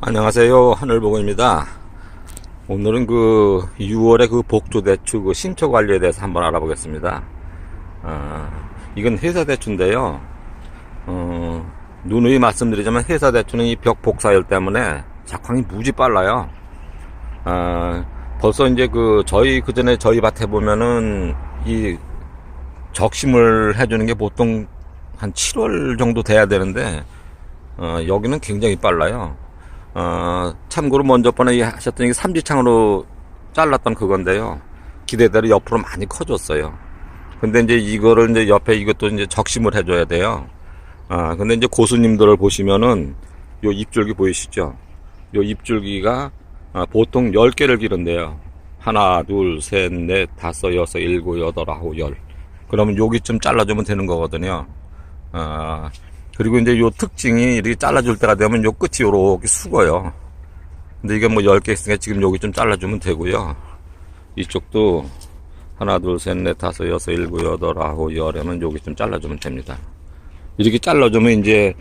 안녕하세요. 하늘보건입니다. 오늘은 그 6월에 그 복조대추 그 신초 관리에 대해서 한번 알아보겠습니다. 아, 이건 회사대추인데요. 어, 누누이 말씀드리자면 회사대추는 이벽 복사열 때문에 작황이 무지 빨라요. 아, 벌써 이제 그 저희 그 전에 저희 밭에 보면은 이 적심을 해주는 게 보통 한 7월 정도 돼야 되는데 어, 여기는 굉장히 빨라요. 어, 참고로 먼저 번에 하셨던 게 삼지창으로 잘랐던 그건데요. 기대대로 옆으로 많이 커졌어요. 근데 이제 이거를 이제 옆에 이것도 이제 적심을 해줘야 돼요. 아, 근데 이제 고수님들을 보시면은 요 입줄기 보이시죠? 요 입줄기가 아, 보통 10개를 기른대요. 하나, 둘, 셋, 넷, 다섯, 여섯, 일곱, 여덟, 아홉, 열. 그러면 여기쯤 잘라주면 되는 거거든요. 아, 그리고 이제 요 특징이 이렇게 잘라줄 때가 되면 요 끝이 요렇게 숙어요. 근데 이게 뭐 10개 있으니까 지금 여기 좀 잘라주면 되고요. 이쪽도 하나, 둘, 셋, 넷, 다섯, 여섯, 일곱, 여덟, 아홉, 열에는 여기 좀 잘라주면 됩니다. 이렇게 잘라주면 이제,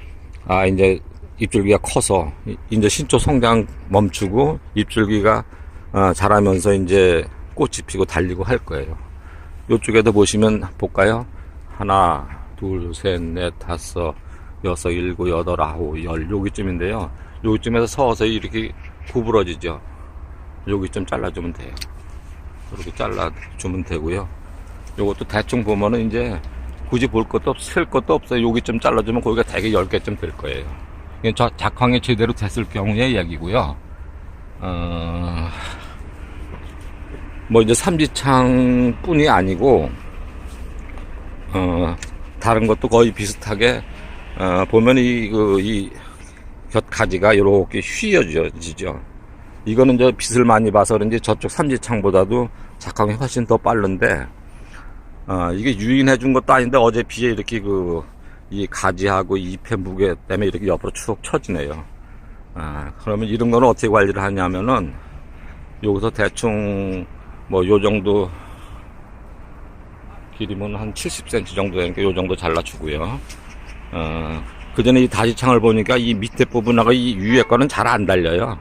아, 이제 입줄기가 커서, 이- 이제 신초 성장 멈추고 입줄기가 아, 자라면서 이제 꽃이 피고 달리고 할 거예요. 요쪽에도 보시면 볼까요? 하나, 둘, 셋, 넷, 다섯, 여섯, 일곱, 여덟, 아홉, 열 여기쯤인데요. 여기쯤에서 서서히 이렇게 구부러지죠. 여기쯤 잘라주면 돼요. 이렇게 잘라주면 되고요. 요것도 대충 보면은 이제 굳이 볼 것도 없, 셀 것도 없어요. 여기쯤 잘라주면 거기가 대개 10개쯤 될 거예요. 이게 저 작황이 제대로 됐을 경우의 이야기고요. 어, 뭐 이제 삼지창 뿐이 아니고, 어, 다른 것도 거의 비슷하게, 어, 보면 이, 그, 이, 곁가지가 이렇게 휘어지죠. 이거는 이제 빛을 많이 봐서 그런지 저쪽 삼지창보다도 작황이 훨씬 더 빠른데, 어, 이게 유인해 준 것도 아닌데 어제 비에 이렇게 그, 이 가지하고 잎의 무게 때문에 이렇게 옆으로 축 처지네요. 아, 그러면 이런 거는 어떻게 관리를 하냐면은, 여기서 대충 뭐 요 정도 길이면 한 70cm 정도 되니까 요 정도 잘라주고요. 어, 그 전에 이 다시창을 보니까 이 밑에 부분하고 이 위에 거는 잘 안 달려요.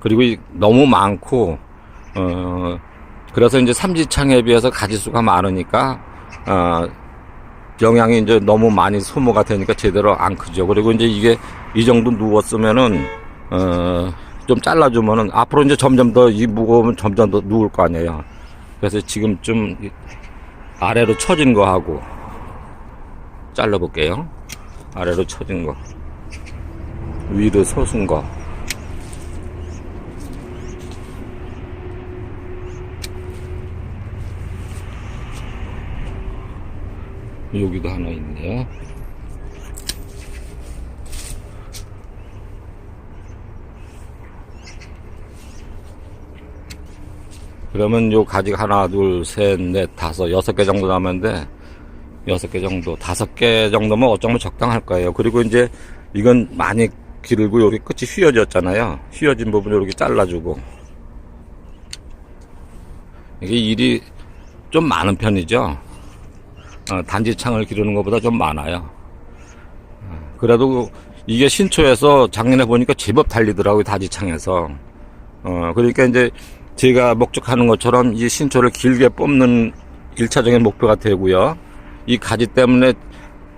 그리고 이 너무 많고, 어, 그래서 이제 삼지창에 비해서 가지수가 많으니까, 어, 영양이 이제 너무 많이 소모가 되니까 제대로 안 크죠. 그리고 이제 이게 이 정도 누웠으면은, 어, 좀 잘라주면은 앞으로 이제 점점 더 이 무거우면 점점 더 누울 거 아니에요. 그래서 지금 좀 이- 아래로 처진 거 하고 잘라볼게요. 아래로 처진 거. 위로 솟은 거. 여기도 하나 있네요. 그러면 요 가지가 하나, 둘, 셋, 넷, 다섯, 여섯 개 정도 남았는데, 여섯 개 정도, 다섯 개 정도면 어쩌면 적당할 거예요. 그리고 이제 이건 많이 기르고 여기 끝이 휘어졌잖아요. 휘어진 부분을 이렇게 잘라주고. 이게 일이 좀 많은 편이죠. 어, 단지 창을 기르는 것보다 좀 많아요. 어, 그래도 이게 신초에서 작년에 보니까 제법 달리더라고요, 다지창에서. 어, 그러니까 이제 제가 목적하는 것처럼 이 신초를 길게 뽑는 일차적인 목표가 되고요. 이 가지 때문에,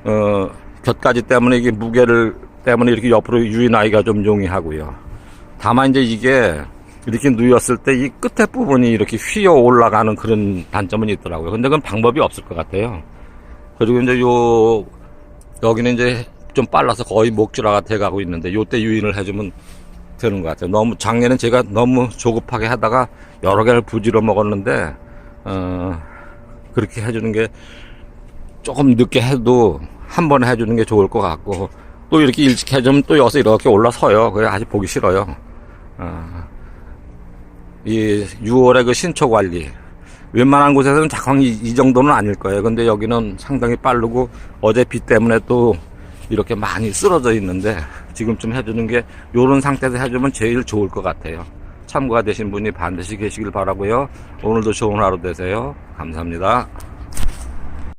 어, 곁가지 때문에 이게 무게를 때문에 이렇게 옆으로 유인하기가 좀 용이하고요. 다만 이제 이게 이렇게 누였을 때 이 끝에 부분이 이렇게 휘어 올라가는 그런 단점은 있더라고요. 근데 그건 방법이 없을 것 같아요. 그리고 이제 요, 여기는 이제 좀 빨라서 거의 목줄화가 돼가고 있는데 요때 유인을 해주면 되는 것 같아요. 너무 작년엔 제가 너무 조급하게 하다가 여러 개를 부지러 먹었는데 어, 그렇게 해주는 게 조금 늦게 해도 한 번에 해주는 게 좋을 것 같고 또 이렇게 일찍 해주면 또 여기서 이렇게 올라서요. 그래 아직 보기 싫어요. 어, 이 6월에 그 신초 관리 웬만한 곳에서는 작황이 이 정도는 아닐 거예요. 근데 여기는 상당히 빠르고 어제 비 때문에 또 이렇게 많이 쓰러져 있는데 지금쯤 해주는 게 요런 상태에서 해주면 제일 좋을 것 같아요. 참고가 되신 분이 반드시 계시길 바라고요. 오늘도 좋은 하루 되세요. 감사합니다.